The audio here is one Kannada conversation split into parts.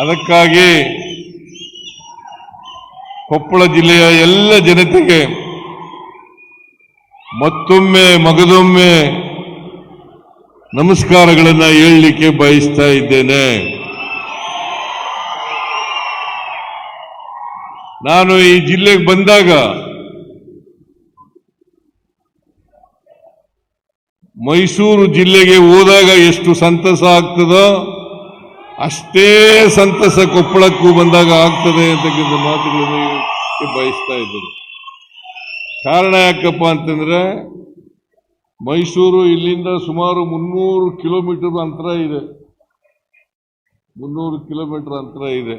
ಅದಕ್ಕಾಗಿ ಕೊಪ್ಪಳ ಜಿಲ್ಲೆಯ ಎಲ್ಲ ಜನತೆಗೆ ಮತ್ತೊಮ್ಮೆ ಮಗದೊಮ್ಮೆ ನಮಸ್ಕಾರಗಳನ್ನು ಹೇಳಲಿಕ್ಕೆ ಬಯಸ್ತಾ ಇದ್ದೇನೆ. ನಾನು ಈ ಜಿಲ್ಲೆಗೆ ಬಂದಾಗ ಮೈಸೂರು ಜಿಲ್ಲೆಗೆ ಹೋದಾಗ ಎಷ್ಟು ಸಂತಸ ಆಗ್ತದೋ? ಅಷ್ಟೇ ಸಂತಸ ಕೊಪ್ಪಳಕ್ಕೂ ಬಂದಾಗ ಆಗ್ತದೆ ಅಂತಕ್ಕಂಥ ಮಾತುಗಳನ್ನು ಬಯಸ್ತಾ ಇದ್ದರು. ಕಾರಣ ಯಾಕಪ್ಪ ಅಂತಂದ್ರೆ ಮೈಸೂರು ಇಲ್ಲಿಂದ ಸುಮಾರು ಮುನ್ನೂರು ಕಿಲೋಮೀಟರ್ ಅಂತರ ಇದೆ. ಮುನ್ನೂರು ಕಿಲೋಮೀಟರ್ ಅಂತರ ಇದೆ.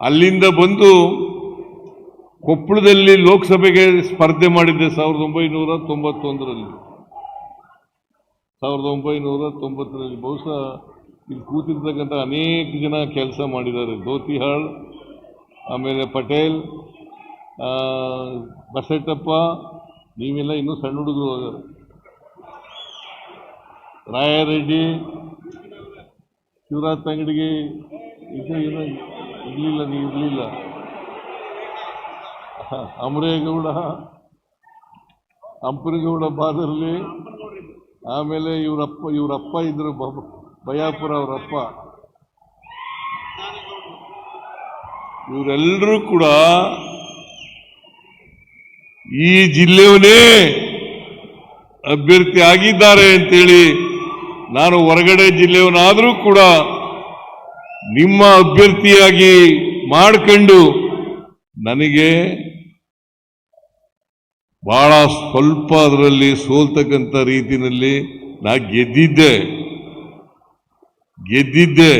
ಅಲ್ಲಿಂದ ಬಂದು ಕೊಪ್ಪಳದಲ್ಲಿ ಲೋಕಸಭೆಗೆ ಸ್ಪರ್ಧೆ ಮಾಡಿದ್ದೆ ಸಾವಿರದ ಒಂಬೈನೂರ ತೊಂಬತ್ತೊಂದರಲ್ಲಿ. ಸಾವಿರದ ಒಂಬೈನೂರ ತೊಂಬತ್ತರಲ್ಲಿ ಬಹುಶಃ ಇಲ್ಲಿ ಕೂತಿರ್ತಕ್ಕಂಥ ಅನೇಕ ಜನ ಕೆಲಸ ಮಾಡಿದ್ದಾರೆ. ಧೋತಿಹಾಳ್ ಆಮೇಲೆ ಪಟೇಲ್ ಬಸೆಟ್ಟಪ್ಪ, ನೀವೆಲ್ಲ ಇನ್ನೂ ಸಣ್ಣ ಹುಡುಗರು ರಾಯರೆಡ್ಡಿ, ಶಿವರಾಜ್ ತಂಗಡಿಗೆ ಇದು ಏನೋ ಇರಲಿಲ್ಲ, ನೀವು ಇರಲಿಲ್ಲ. ಅಮರೇಗೌಡ ಅಂಪನಗೌಡ ಬಾದರ್ಲಿ ಆಮೇಲೆ ಇವರಪ್ಪ ಇವರಪ್ಪ ಇದ್ರು ಬಯಾಪುರ ಅವರಪ್ಪ. ಇವರೆಲ್ಲರೂ ಕೂಡ ಈ ಜಿಲ್ಲೆಯವನೇ ಅಭ್ಯರ್ಥಿ ಆಗಿದ್ದಾರೆ ಅಂತೇಳಿ ನಾನು ಹೊರಗಡೆ ಜಿಲ್ಲೆಯವನಾದರೂ ಕೂಡ ನಿಮ್ಮ ಅಭ್ಯರ್ಥಿಯಾಗಿ ಮಾಡ್ಕೊಂಡು ನನಗೆ ಬಹಳ ಸ್ವಲ್ಪ ಅದರಲ್ಲಿ ಸೋಲ್ತಕ್ಕಂಥ ರೀತಿಯಲ್ಲಿ ನಾ ಗೆದ್ದಿದ್ದೆ. ಗೆದ್ದಿದ್ದೆ.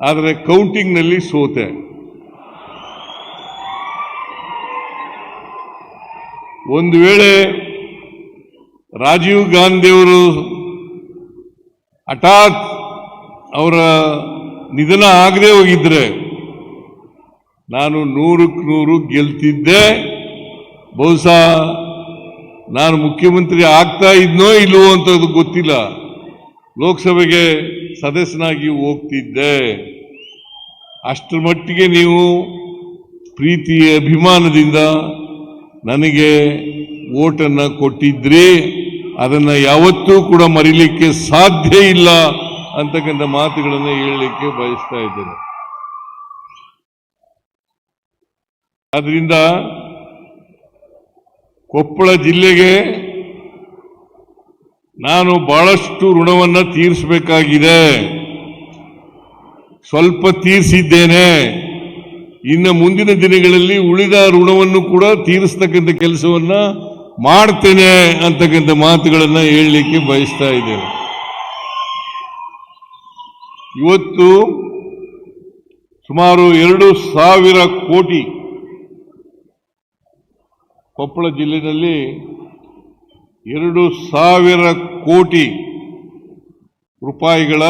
ಆದರೆ ಕೌಂಟಿಂಗ್ನಲ್ಲಿ ಸೋತೆ. ಒಂದು ವೇಳೆ ರಾಜೀವ್ ಗಾಂಧಿಯವರು ಹಠಾತ್ ಅವರ ನಿಧನ ಆಗದೆ ಹೋಗಿದ್ರೆ ನಾನು ನೂರಕ್ಕೆ ನೂರು ಗೆಲ್ತಿದ್ದೆ. ಬಹುಶಃ ನಾನು ಮುಖ್ಯಮಂತ್ರಿ ಆಗ್ತಾ ಇದ್ನೋ ಇಲ್ವೋ ಅಂತದ್ದು ಗೊತ್ತಿಲ್ಲ. ಲೋಕಸಭೆಗೆ ಸದಸ್ಯನಾಗಿ ಹೋಗ್ತಿದ್ದೆ. ಅಷ್ಟರ ಮಟ್ಟಿಗೆ ನೀವು ಪ್ರೀತಿ ಅಭಿಮಾನದಿಂದ ನನಗೆ ಓಟನ್ನು ಕೊಟ್ಟಿದ್ರಿ. ಅದನ್ನು ಯಾವತ್ತೂ ಕೂಡ ಮರಿಲಿಕ್ಕೆ ಸಾಧ್ಯ ಇಲ್ಲ ಅಂತಕ್ಕಂಥ ಮಾತುಗಳನ್ನು ಹೇಳಲಿಕ್ಕೆ ಬಯಸ್ತಾ ಇದ್ದೇನೆ. ಆದ್ರಿಂದ ಕೊಪ್ಪಳ ಜಿಲ್ಲೆಗೆ ನಾನು ಬಹಳಷ್ಟು ಋಣವನ್ನು ತೀರಿಸಬೇಕಾಗಿದೆ. ಸ್ವಲ್ಪ ತೀರಿಸಿದ್ದೇನೆ. ಇನ್ನು ಮುಂದಿನ ದಿನಗಳಲ್ಲಿ ಉಳಿದ ಋಣವನ್ನು ಕೂಡ ತೀರಿಸ್ತಕ್ಕಂಥ ಕೆಲಸವನ್ನ ಮಾಡ್ತೇನೆ ಅಂತಕ್ಕಂಥ ಮಾತುಗಳನ್ನು ಹೇಳಲಿಕ್ಕೆ ಬಯಸ್ತಾ ಇದ್ದೇನೆ. ಇವತ್ತು ಸುಮಾರು ಎರಡು ಸಾವಿರ ಕೋಟಿ ಕೊಪ್ಪಳ ಜಿಲ್ಲೆಯಲ್ಲಿ ಎರಡು ಸಾವಿರ ಕೋಟಿ ರೂಪಾಯಿಗಳ